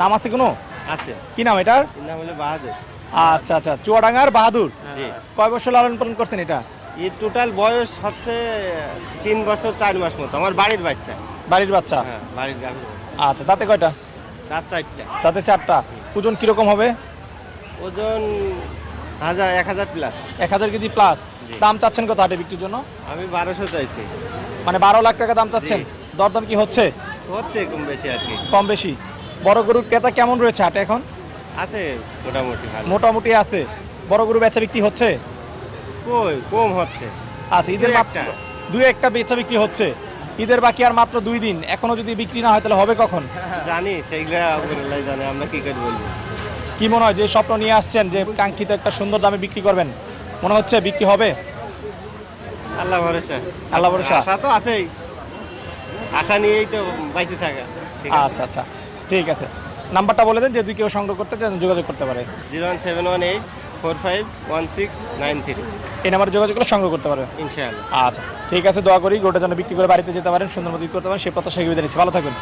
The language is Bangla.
নাম আছে কোনো? আছে। কি নাম এটার? নাম হলো বাহাদুর। আচ্ছা আচ্ছা। চুয়াডাঙ্গার বাহাদুর। জি। কয় বছর লালন পালন করছেন এটা? এর টোটাল বয়স হচ্ছে তিন বছর চার মাস মতো। আমার বাড়ির বাচ্চা। বাড়ির বাচ্চা? হ্যাঁ বাড়ির বাচ্চা। আচ্ছা তাতে কয়টা? তার চারটা। তাতে চারটা। ওজন কীরকম হবে? ওজন হাজার এক হাজার প্লাস এক হাজার কেজি প্লাস দাম চাচ্ছেন কত হাটে বিক্রির জন্য? আমি বারোশো চাইছি। মানে বারো লাখ টাকা দাম চাচ্ছেন। দরদাম কি হচ্ছে? হচ্ছে কম বেশি আর কি। কম বেশি। বড় গরুর ক্রেতা কেমন রয়েছে হাটে এখন? আছে মোটামুটি ভালো। মোটামুটি আছে। বড় গরু বেচা বিক্রি হচ্ছে? কই কম হচ্ছে। আচ্ছা ঈদের একটা। দুই একটা বেচা বিক্রি হচ্ছে। ঈদের বাকি আর মাত্র দুই দিন। এখনও যদি বিক্রি না হয় তাহলে হবে কখন? জানি সেইগুলা জানে। আমরা কি করে বলব? কি মনে হয় যে স্বপ্ন নিয়ে আসছেন যে কাঙ্ক্ষিত একটা সুন্দর দামে বিক্রি করবেন মনে হচ্ছে বিক্রি হবে? আল্লাহ ভরসা। আল্লাহ ভরসা। আশা তো আছেই। আশা নিয়েই তো বাইসে থাকা। আচ্ছা আচ্ছা। ঠিক আছে। নাম্বারটা বলে দেন যদি কেউ সংগ্রহ করতে চান যোগাযোগ করতে পারে। Zero one seven one eight four five one six nine three. এই নাম্বারে যোগাযোগ করে সংগ্রহ করতে পারে। ইনশাআল্লাহ। আচ্ছা ঠিক আছে দোয়া করি গোটা যেন বিক্রি করে বাড়িতে যেতে পারেন সুন্দর মতো করতে পারেন সে প্রত্যাশা বিদায় নিচ্ছি। ভালো থাকবেন।